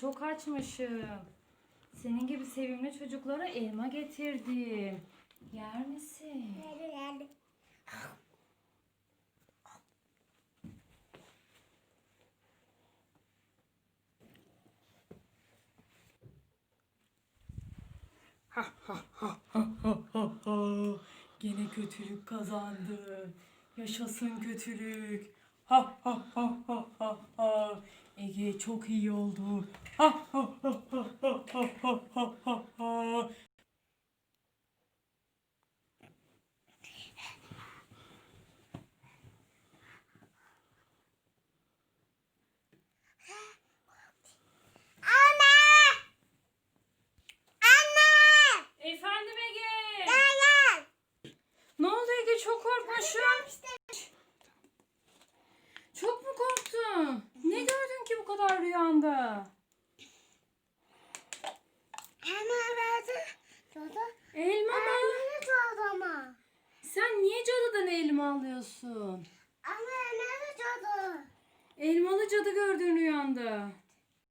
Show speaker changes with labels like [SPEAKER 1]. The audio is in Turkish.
[SPEAKER 1] çok açmışım. Senin gibi sevimli çocuklara elma getirdim. Yer misin? Gene kötülük kazandı. Yaşasın kötülük. Ha ha ha ha ha ha. Ege çok iyi oldu. Ha ha ha ha ha ha ha ha. kadar rüyanda? Elma verdi. Cadı. Elma mı? Elma cadı ama. Sen niye cadıdan elma alıyorsun? Ama elmalı cadı. Elmalı cadı gördün rüyanda.